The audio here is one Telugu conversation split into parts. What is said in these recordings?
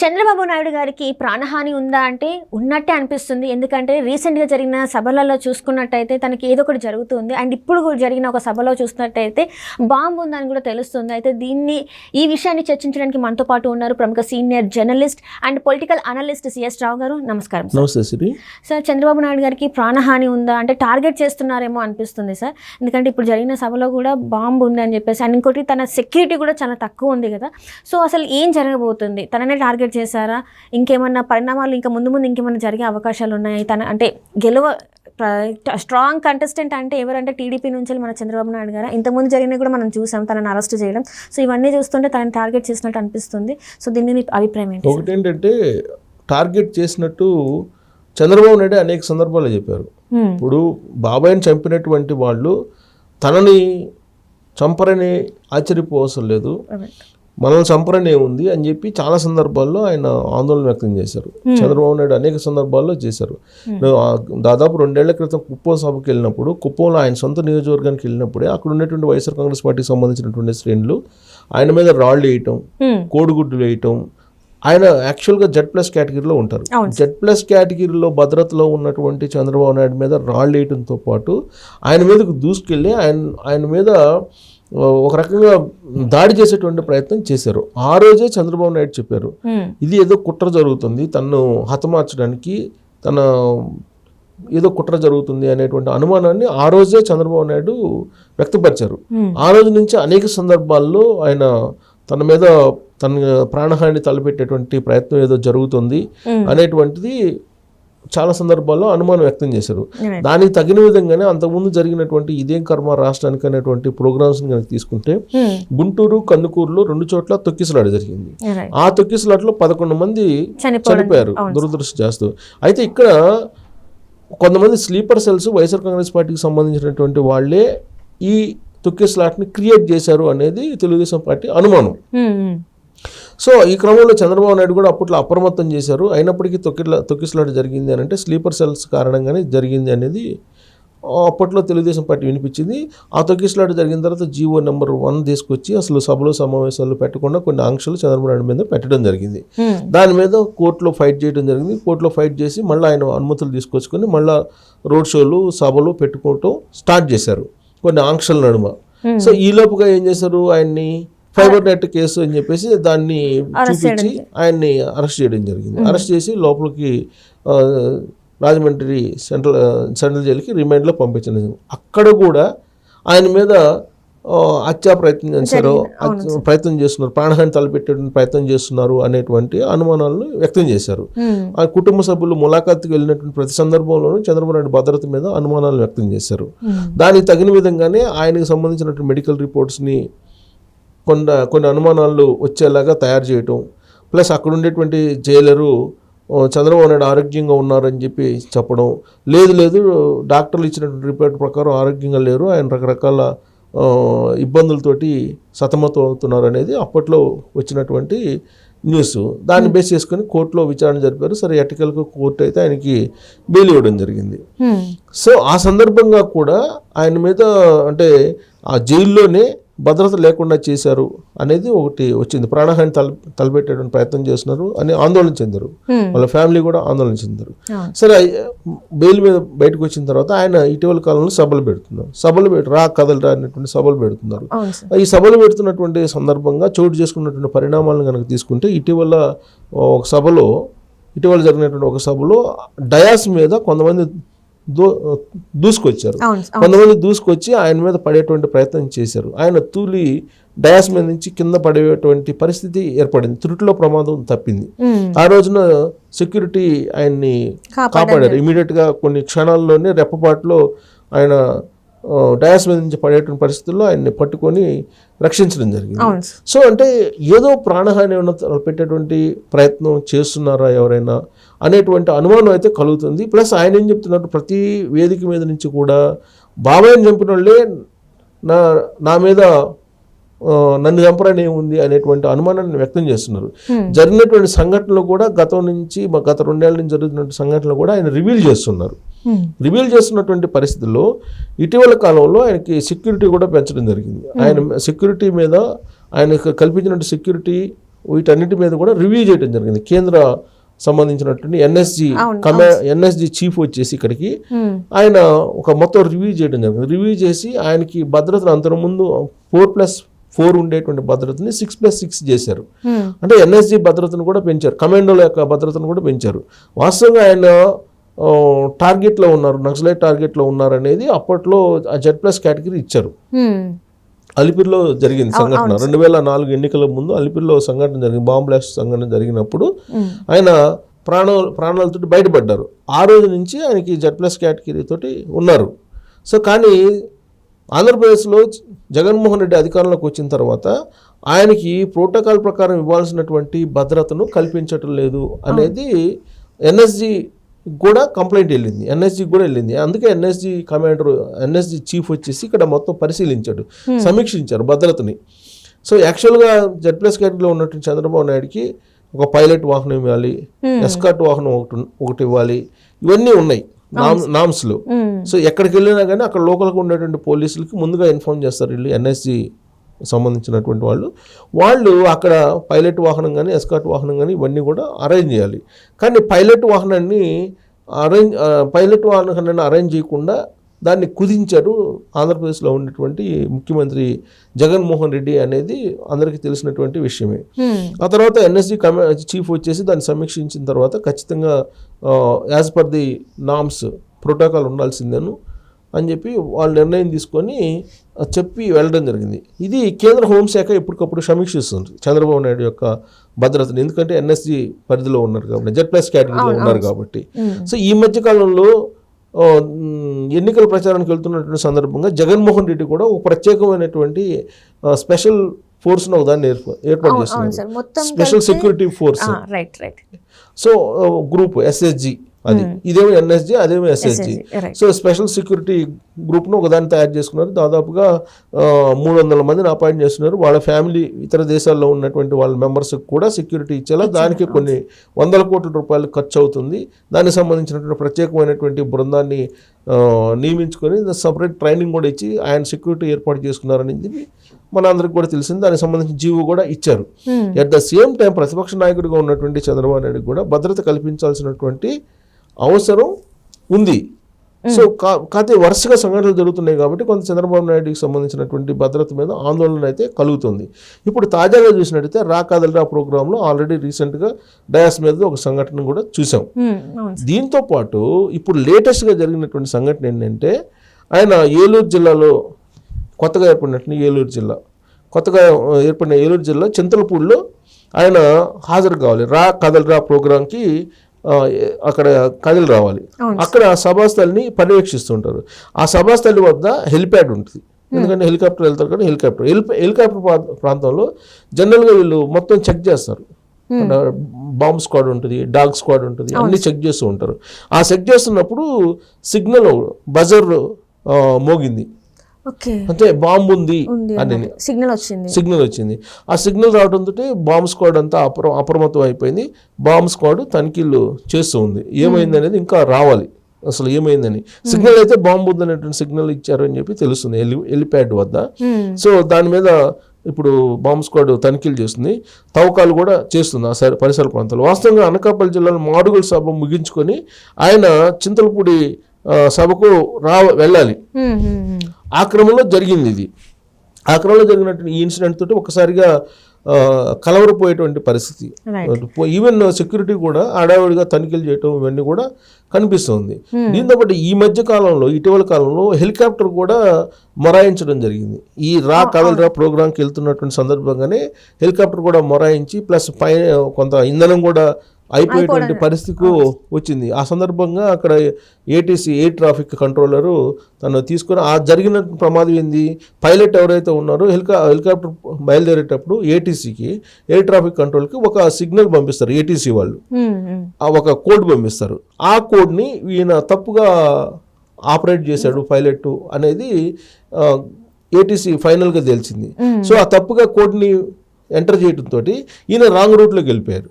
చంద్రబాబు నాయుడు గారికి ప్రాణహాని ఉందా అంటే ఉన్నట్టే అనిపిస్తుంది. ఎందుకంటే రీసెంట్గా జరిగిన సభలలో చూసుకున్నట్టయితే తనకి ఏదో ఒకటి జరుగుతుంది. అండ్ ఇప్పుడు కూడా జరిగిన ఒక సభలో చూసినట్టయితే బాంబు ఉందని కూడా తెలుస్తుంది. అయితే దీన్ని ఈ విషయాన్ని చర్చించడానికి మనతో పాటు ఉన్నారు ప్రముఖ senior journalist and political analyst CS Rao garu. నమస్కారం సార్. నమస్తే సార్ చంద్రబాబు నాయుడు గారికి ప్రాణహాని ఉందా అంటే టార్గెట్ చేస్తున్నారేమో అనిపిస్తుంది సార్. ఎందుకంటే ఇప్పుడు జరిగిన సభలో కూడా బాంబు ఉంది అని చెప్పేసి అండ్ ఇంకోటి తన సెక్యూరిటీ కూడా చాలా తక్కువ ఉంది కదా. సో అసలు ఏం జరగబోతుంది? తననే టార్గెట్ చేశారా? ఇంకేమన్నా పరిణామాలు ఇంకా ముందు ముందు ఇంకేమన్నా జరిగే అవకాశాలు ఉన్నాయి? తన అంటే గెలువ స్ట్రాంగ్ కంటెస్టెంట్ అంటే ఎవరంటే టీడీపీ నుంచి మన చంద్రబాబు నాయుడు గారు? ఇంతకుముందు జరిగినవి కూడా మనం చూసాం తనని అరెస్ట్ చేయడం. సో ఇవన్నీ చూస్తుంటే తనని టార్గెట్ చేసినట్టు అనిపిస్తుంది. సో దీన్ని మీ అభిప్రాయం ఏంటి ఒకటి ఏంటంటే టార్గెట్ చేసినట్టు చంద్రబాబు నాయుడు అనేక సందర్భాల్లో చెప్పారు. ఇప్పుడు బాబాయ్ని చంపినటువంటి వాళ్ళు తనని చంపరని ఆశ్చర్యపోవసరం లేదు. మనల్ని చంపరని ఏముంది అని చెప్పి చాలా సందర్భాల్లో ఆయన ఆందోళన వ్యక్తం చేశారు. చంద్రబాబు నాయుడు అనేక సందర్భాల్లో చేశారు. దాదాపు రెండేళ్ళ క్రితం కుప్పం సభకి వెళ్ళినప్పుడు కుప్పంలో ఆయన సొంత నియోజకవర్గానికి వెళ్ళినప్పుడే అక్కడ ఉన్నటువంటి వైఎస్ఆర్ కాంగ్రెస్ పార్టీకి సంబంధించినటువంటి శ్రేణులు ఆయన మీద రాళ్ళు వేయటం. కోడిగుడ్లు వేయటం. ఆయన యాక్చువల్గా జెడ్ ప్లస్ కేటగిరీలో ఉంటారు. జెడ్ ప్లస్ కేటగిరీలో భద్రతలో ఉన్నటువంటి చంద్రబాబు నాయుడు మీద రాళ్ళు వేయటంతో పాటు ఆయన మీదకు దూసుకెళ్ళి ఆయన ఆయన మీద ఒక రకంగా దాడి చేసేటువంటి ప్రయత్నం చేశారు ఆ రోజే చంద్రబాబు నాయుడు చెప్పారు. ఇది ఏదో కుట్ర జరుగుతుంది తను హతమార్చడానికి తన ఏదో కుట్ర జరుగుతుంది అనేటువంటి అనుమానాన్ని ఆ రోజే చంద్రబాబు నాయుడు వ్యక్తపరిచారు. ఆ రోజు నుంచి అనేక సందర్భాల్లో ఆయన తన మీద తన ప్రాణహాని తలపెట్టేటువంటి ప్రయత్నం ఏదో జరుగుతుంది. అనేటువంటిది చాలా సందర్భాల్లో అనుమానం వ్యక్తం చేశారు. దానికి తగిన విధంగానే అంతకుముందు జరిగినటువంటి ఇదేం కర్మ రాష్ట్రానికి అనేటువంటి ప్రోగ్రామ్స్ని కనుక తీసుకుంటే Hmm. గుంటూరు కందుకూరులో రెండు చోట్ల తొక్కిసలాట జరిగింది. ఆ తొక్కిసలాట్లో పదకొండు మంది చనిపోయారు దురదృష్టజాస్తు అయితే ఇక్కడ కొంతమంది స్లీపర్ సెల్స్ వైఎస్ఆర్ కాంగ్రెస్ పార్టీకి సంబంధించినటువంటి వాళ్ళే ఈ తొక్కిసలాట్ని క్రియేట్ చేశారు అనేది తెలుగుదేశం పార్టీ అనుమానం Hmm. Hmm. సో ఈ క్రమంలో చంద్రబాబు నాయుడు కూడా అప్పట్లో అప్రమత్తం చేశారు. అయినప్పటికీ తొక్కిల తొక్కిసలాట జరిగింది అని అంటే స్లీపర్ సెల్స్ కారణంగానే జరిగింది అనేది అప్పట్లో తెలుగుదేశం పార్టీ వినిపించింది. ఆ తొక్కిసలాట జరిగిన తర్వాత జీవో నెంబర్ వన్ తీసుకొచ్చి అసలు సభలో సమావేశాలు పెట్టకుండా కొన్ని ఆంక్షలు చంద్రబాబు నాయుడు మీద పెట్టడం జరిగింది. దాని మీద కోర్టులో ఫైట్ చేయడం జరిగింది. కోర్టులో ఫైట్ చేసి మళ్ళీ ఆయన అనుమతులు తీసుకొచ్చుకొని మళ్ళీ రోడ్ షోలు సభలు పెట్టుకోవటం స్టార్ట్ చేశారు. కొన్ని ఆంక్షల నడుమ. సో ఈ లోపుగా ఏం చేశారు ఆయన్ని ఫైబర్ నెట్ కేసు అని చెప్పేసి దాన్ని చూపించి ఆయన్ని అరెస్ట్ చేయడం జరిగింది. అరెస్ట్ చేసి లోపలికి రాజమండ్రి సెంట్రల్ సెంట్రల్ జైలుకి రిమైండ్లో పంపించడం జరిగింది. అక్కడ కూడా ఆయన మీద హత్యా ప్రయత్నం చేశారు. ప్రయత్నం చేస్తున్నారు. ప్రాణహాని తలపెట్టే ప్రయత్నం చేస్తున్నారు అనేటువంటి అనుమానాలను వ్యక్తం చేశారు. ఆ కుటుంబ సభ్యులు ములాఖాత్కి వెళ్ళినటువంటి ప్రతి సందర్భంలోనూ చంద్రబాబు నాయుడు భద్రత మీద అనుమానాలు వ్యక్తం చేశారు. దానికి తగిన విధంగానే ఆయనకు సంబంధించినటువంటి మెడికల్ రిపోర్ట్స్ని కొంత కొన్ని అనుమానాలు వచ్చేలాగా తయారు చేయటం. ప్లస్ అక్కడ ఉండేటువంటి జైలరు చంద్రబాబు నాయుడు ఆరోగ్యంగా ఉన్నారని చెప్పి చెప్పడం. లేదు లేదు డాక్టర్లు ఇచ్చినటువంటి రిపోర్ట్ ప్రకారం ఆరోగ్యంగా లేరు. ఆయన రకరకాల ఇబ్బందులతోటి సతమతం అవుతున్నారు అనేది అప్పట్లో వచ్చినటువంటి న్యూస్. దాన్ని బేస్ చేసుకొని కోర్టులో విచారణ జరిపారు. సరే ఎటికల్గా కోర్టు అయితే ఆయనకి బెయిల్ ఇవ్వడం జరిగింది. సో ఆ సందర్భంగా కూడా ఆయన మీద అంటే ఆ జైల్లోనే భద్రత లేకుండా చేశారు అనేది ఒకటి వచ్చింది. ప్రాణహాని తల తలపెట్టేటువంటి ప్రయత్నం చేస్తున్నారు అని ఆందోళన చెందారు. వాళ్ళ ఫ్యామిలీ కూడా ఆందోళన చెందారు. సరే బెయిల్ మీద బయటకు వచ్చిన తర్వాత ఆయన ఇటీవల కాలంలో సభలు పెడుతున్నారు. సభలు పెట్టి రా కదలరా అనేటువంటి సభలు పెడుతున్నారు. ఈ సభలు పెడుతున్నటువంటి సందర్భంగా చోటు చేసుకున్నటువంటి పరిణామాలను కనుక తీసుకుంటే ఇటీవల ఒక సభలో ఇటీవల జరిగినటువంటి ఒక సభలో డయాస్ మీద కొంతమంది దో దూసుకొచ్చారు. కొంతమంది దూసుకొచ్చి ఆయన మీద పడేటువంటి ప్రయత్నం చేశారు. ఆయన తూలి డయాస్ మీద నుంచి కింద పడేటువంటి పరిస్థితి ఏర్పడింది. త్రుటిలో ప్రమాదం తప్పింది. ఆ రోజున సెక్యూరిటీ ఆయన్ని కాపాడారు. ఇమీడియట్గా కొన్ని క్షణాల్లోనే రెప్పపాటులో ఆయన డయాస్ మీద నుంచి పడేటువంటి పరిస్థితుల్లో ఆయన్ని పట్టుకొని రక్షించడం జరిగింది. సో అంటే ఏదో ప్రాణహాని ఏమైనా పెట్టేటువంటి ప్రయత్నం చేస్తున్నారా ఎవరైనా? అనేటువంటి అనుమానం అయితే కలుగుతుంది. ప్లస్ ఆయన ఏం చెప్తున్నారు ప్రతి వేదిక మీద నుంచి కూడా బాబాయ్ని చంపిన వాళ్ళే నా నా మీద నన్ను చంపరని ఏముంది అనేటువంటి అనుమానాన్ని వ్యక్తం చేస్తున్నారు. జరిగినటువంటి సంఘటనలు కూడా గతం నుంచి గత రెండేళ్ళ నుంచి జరుగుతున్న సంఘటనలు కూడా ఆయన రివీల్ చేస్తున్నారు. రివీల్ చేస్తున్నటువంటి పరిస్థితుల్లో ఇటీవల కాలంలో ఆయనకి సెక్యూరిటీ కూడా పెంచడం జరిగింది. ఆయన సెక్యూరిటీ మీద ఆయనకు కల్పించినటువంటి సెక్యూరిటీ వీటన్నిటి మీద కూడా రివ్యూ చేయడం జరిగింది. కేంద్ర సంబంధించినటువంటి ఎన్ఎస్జి కమా ఎన్ఎస్జి చీఫ్ వచ్చేసి ఇక్కడికి. ఆయన ఒక మొత్తం రివ్యూ చేయడం జరిగింది. రివ్యూ చేసి ఆయనకి భద్రతను అంతకు ముందు ఫోర్ ప్లస్ ఫోర్ ఉండేటువంటి భద్రతని సిక్స్ ప్లస్ సిక్స్ చేశారు. అంటే ఎన్ఎస్జి భద్రతను కూడా పెంచారు. కమాండోల యొక్క భద్రతను కూడా పెంచారు. వాస్తవంగా ఆయన టార్గెట్లో ఉన్నారు నక్సలైట్ టార్గెట్లో ఉన్నారు అనేది అప్పట్లో ఆ జెడ్ ప్లస్ కేటగిరీ ఇచ్చారు. అలిపిరిలో జరిగింది సంఘటన. రెండు వేల నాలుగు ఎన్నికల ముందు అలిపిరిలో సంఘటన జరిగింది. బాంబ్ బ్లాస్ట్ సంఘటన జరిగినప్పుడు. ఆయన ప్రాణ ప్రాణాలతో బయటపడ్డారు. ఆ రోజు నుంచి ఆయనకి జెడ్ ప్లస్ కేటగిరీ తోటి ఉన్నారు. సో కానీ ఆంధ్రప్రదేశ్లో జగన్మోహన్ రెడ్డి అధికారంలోకి వచ్చిన తర్వాత ఆయనకి ప్రోటోకాల్ ప్రకారం ఇవ్వాల్సినటువంటి భద్రతను కల్పించటం లేదు అనేది ఎన్ఎస్జి కూడా కంప్లైంట్ వెళ్ళింది. ఎన్ఎస్జి కూడా వెళ్ళింది. అందుకే ఎన్ఎస్జి కమాండర్ ఎన్ఎస్జి చీఫ్ వచ్చేసి ఇక్కడ మొత్తం పరిశీలించాడు సమీక్షించారు భద్రతని. సో యాక్చువల్గా జెడ్ ప్లస్ కేటగిరీలో ఉన్నటువంటి చంద్రబాబు నాయుడుకి ఒక పైలట్ వాహనం ఇవ్వాలి ఎస్కాట్ వాహనం ఒకటి ఒకటి ఇవ్వాలి. ఇవన్నీ ఉన్నాయి నామ్ నామ్స్లో. సో ఎక్కడికి వెళ్ళినా కానీ అక్కడ లోకల్గా ఉండేటువంటి పోలీసులకి ముందుగా ఇన్ఫార్మ్ చేస్తారు వీళ్ళు ఎన్ఎస్జి సంబంధించినటువంటి వాళ్ళు. వాళ్ళు అక్కడ పైలట్ వాహనం కానీ ఎస్కాట్ వాహనం కానీ ఇవన్నీ కూడా అరేంజ్ చేయాలి. కానీ పైలట్ వాహనాన్ని అరేంజ్ పైలట్ వాహనాన్ని అరేంజ్ చేయకుండా దాన్ని కుదించారు ఆంధ్రప్రదేశ్లో ఉన్నటువంటి ముఖ్యమంత్రి జగన్మోహన్ రెడ్డి అనేది అందరికీ తెలిసినటువంటి విషయమే. ఆ తర్వాత ఎన్ఎస్జి కమా చీఫ్ వచ్చేసి దాన్ని సమీక్షించిన తర్వాత ఖచ్చితంగా as per the norms protocol ఉండాల్సిందేను. అని చెప్పి వాళ్ళు నిర్ణయం తీసుకొని చెప్పి వెళ్ళడం జరిగింది. ఇది కేంద్ర హోంశాఖ ఎప్పటికప్పుడు సమీక్షిస్తుంది. చంద్రబాబు నాయుడు యొక్క భద్రతను. ఎందుకంటే ఎన్ఎస్జి పరిధిలో ఉన్నారు కాబట్టి జెడ్ ప్లస్ కేటగిరీలో ఉన్నారు కాబట్టి. సో ఈ మధ్య కాలంలో ఎన్నికల ప్రచారానికి వెళ్తున్నటువంటి సందర్భంగా జగన్మోహన్ రెడ్డి కూడా ఒక ప్రత్యేకమైనటువంటి స్పెషల్ ఫోర్స్ను ఒక దాన్ని ఏర్ప- ఏర్పాటు చేస్తున్నారు special security force. Right right so group SSG. అది. ఇదేమో ఎన్ఎస్జి అదేమో ఎస్ఎస్జి సో స్పెషల్ సెక్యూరిటీ గ్రూప్ను ఒకదాన్ని తయారు చేసుకున్నారు. దాదాపుగా మూడు వందల మందిని అపాయింట్ చేస్తున్నారు. వాళ్ళ ఫ్యామిలీ ఇతర దేశాల్లో ఉన్నటువంటి వాళ్ళ మెంబర్స్కి కూడా సెక్యూరిటీ ఇచ్చేలా దానికి కొన్ని వందల కోట్ల రూపాయలు ఖర్చు అవుతుంది దానికి సంబంధించినటువంటి ప్రత్యేకమైనటువంటి బృందాన్ని నియమించుకొని సపరేట్ ట్రైనింగ్ కూడా ఇచ్చి ఆయన సెక్యూరిటీ ఏర్పాటు చేసుకున్నారని చెప్పి మనందరికి కూడా తెలిసింది. దానికి సంబంధించిన జీవో కూడా ఇచ్చారు. ఎట్ ద సేమ్ టైం ప్రతిపక్ష నాయకుడిగా ఉన్నటువంటి చంద్రబాబు నాయుడు కూడా భద్రత కల్పించాల్సినటువంటి అవసరం ఉంది. సో కాకపోతే వరుసగా సంఘటనలు జరుగుతున్నాయి కాబట్టి కొంత చంద్రబాబు నాయుడుకి సంబంధించినటువంటి భద్రత మీద ఆందోళన అయితే కలుగుతుంది. ఇప్పుడు తాజాగా చూసినట్టయితే రా కదలరా ప్రోగ్రాంలో ఆల్రెడీ రీసెంట్గా డయాస్ మీద ఒక సంఘటన కూడా చూసాం. దీంతో పాటు ఇప్పుడు లేటెస్ట్గా జరిగినటువంటి సంఘటన ఏంటంటే ఆయన ఏలూరు జిల్లాలో కొత్తగా ఏర్పడినటువంటి ఏలూరు జిల్లా కొత్తగా ఏర్పడిన ఏలూరు జిల్లా చింతలపూడిలో ఆయన హాజరు కావాలి. రా కదలరా ప్రోగ్రాంకి అక్కడ కదిలి రావాలి. అక్కడ సభాస్థలిని పర్యవేక్షిస్తుంటారు. ఆ సభాస్థలి వద్ద హెలిప్యాడ్ ఉంటుంది. ఎందుకంటే హెలికాప్టర్ వెళ్తారు కానీ హెలికాప్టర్. హెలికాప్టర్ ప్రా- ప్రాంతంలో జనరల్గా వీళ్ళు మొత్తం చెక్ చేస్తారు. బాంబ్ స్క్వాడ్ ఉంటుంది డాగ్ స్క్వాడ్ ఉంటుంది అన్ని చెక్ చేస్తూ ఉంటారు. ఆ చెక్ చేస్తున్నప్పుడు సిగ్నల్ బజర్ మోగింది. అంటే బాంబు ఉంది అని సిగ్నల్ వచ్చింది. సిగ్నల్ వచ్చింది. ఆ సిగ్నల్ రావడంతో బాంబ్ స్క్వాడ్ అంతా అప్ర అప్రమత్తం అయిపోయింది. బాంబ్ స్క్వాడ్ తనిఖీలు చేస్తూ ఉంది. ఏమైంది అనేది ఇంకా రావాలి. అసలు ఏమైందని. సిగ్నల్ అయితే బాంబు ఉందనేటువంటి సిగ్నల్ ఇచ్చారు అని చెప్పి తెలుస్తుంది. హెలిప్యాడ్ వద్ద. సో దాని మీద ఇప్పుడు బాంబ్ స్క్వాడ్ తనిఖీలు చేస్తుంది. తవ్వకాలు కూడా చేస్తుంది ఆ సరి- పరిసర ప్రాంతాలు వాస్తవంగా అనకాపల్లి జిల్లాలో మాడుగుల సభ ముగించుకొని ఆయన చింతలపూడి సభకు రా వెళ్ళాలి. ఆ క్రమంలో జరిగింది ఇది. ఆ క్రమంలో జరిగినటువంటి ఈ ఇన్సిడెంట్ తోటి ఒకసారిగా ఆ, కలవరపోయేటువంటి పరిస్థితి. ఈవెన్ సెక్యూరిటీ కూడా హడావుడిగా తనిఖీలు చేయటం ఇవన్నీ కూడా కనిపిస్తుంది. దీంతో పాటు ఈ మధ్య కాలంలో ఇటీవల కాలంలో హెలికాప్టర్ కూడా మొరాయించడం జరిగింది. ఈ రా కదలరా ప్రోగ్రాంకి వెళ్తున్నటువంటి సందర్భంగానే హెలికాప్టర్ కూడా మొరాయించి ప్లస్ పైన కొంత ఇంధనం కూడా అయిపోయేటువంటి పరిస్థితికి వచ్చింది. ఆ సందర్భంగా అక్కడ ఏటీసీ ఎయిర్ ట్రాఫిక్ కంట్రోలరు తను తీసుకొని ఆ జరిగిన ప్రమాదం ఏంది? పైలట్ ఎవరైతే ఉన్నారో హెలికా హెలికాప్టర్ బయలుదేరేటప్పుడు ఏటీసీకి ఎయిర్ ట్రాఫిక్ కంట్రోల్కి ఒక సిగ్నల్ పంపిస్తారు ఏటీసీ వాళ్ళు. ఆ ఒక కోడ్ పంపిస్తారు. ఆ కోడ్ని ఈయన తప్పుగా ఆపరేట్ చేశాడు పైలట్ అనేది ఏటీసీ ఫైనల్గా తెలిసింది సో ఆ తప్పుగా కోడ్ని ఎంటర్ చేయడంతో ఈయన రాంగ్ రూట్లోకి వెళ్ళిపోయారు.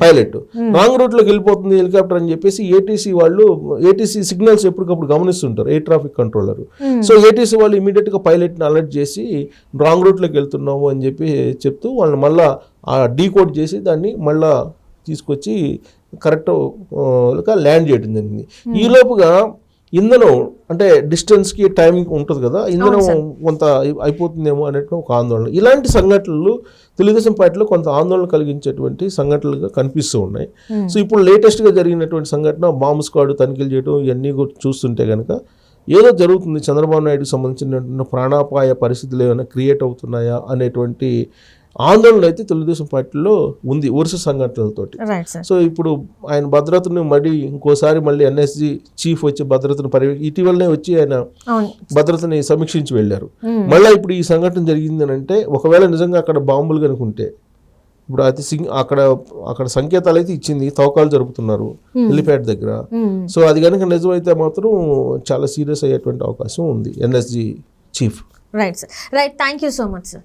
పైలట్ రాంగ్ రూట్లోకి వెళ్ళిపోతుంది హెలికాప్టర్ అని చెప్పేసి ఏటీసీ వాళ్ళు ఏటీసీ సిగ్నల్స్ ఎప్పటికప్పుడు గమనిస్తుంటారు air traffic controller so ATC వాళ్ళు ఇమీడియట్గా పైలట్ని అలర్ట్ చేసి రాంగ్ రూట్లోకి వెళ్తున్నాము అని చెప్పి చెప్తూ వాళ్ళని మళ్ళా ఆ డీకోడ్ చేసి దాన్ని మళ్ళా తీసుకొచ్చి కరెక్ట్ ల్యాండ్ చేయడం జరిగింది. ఈ ఇంధనం అంటే distance కి టైమింగ్ ఉంటుంది కదా ఇంధనం కొంత అయి- అయిపోతుందేమో అనేట్టు ఒక ఆందోళన. ఇలాంటి సంఘటనలు తెలుగుదేశం పార్టీలో కొంత ఆందోళన కలిగించేటువంటి సంఘటనలుగా కనిపిస్తూ ఉన్నాయి. సో ఇప్పుడు latest గా జరిగినటువంటి సంఘటన బాంబు స్క్వాడ్ తనిఖీలు చేయడం ఇవన్నీ చూస్తుంటే కనుక ఏదో జరుగుతుంది. చంద్రబాబు నాయుడుకి సంబంధించిన ప్రాణాపాయ పరిస్థితులు ఏమైనా క్రియేట్ అవుతున్నాయా అనేటువంటి ఆందోళన అయితే తెలుగుదేశం పార్టీలో ఉంది వరుస సంఘటనలతోటి. సో ఇప్పుడు ఆయన భద్రతను మళ్ళీ ఇంకోసారి మళ్ళీ ఎన్ఎస్జి చీఫ్ వచ్చి భద్రతను పర్య ఇటీవలనే వచ్చి ఆయన భద్రతని సమీక్షించి వెళ్ళారు. మళ్ళీ ఇప్పుడు ఈ సంఘటన జరిగింది అంటే ఒకవేళ నిజంగా అక్కడ బాంబులు కనుకుంటే ఇప్పుడు అతి సింగ్ అక్కడ అక్కడ సంకేతాలు అయితే ఇచ్చింది తవ్వకాలు జరుపుతున్నారు హెలిప్యాడ్ దగ్గర. సో అది కనుక నిజమైతే మాత్రం చాలా సీరియస్ అయ్యేటువంటి అవకాశం ఉంది NSG chief. Right sir right thank you so much sir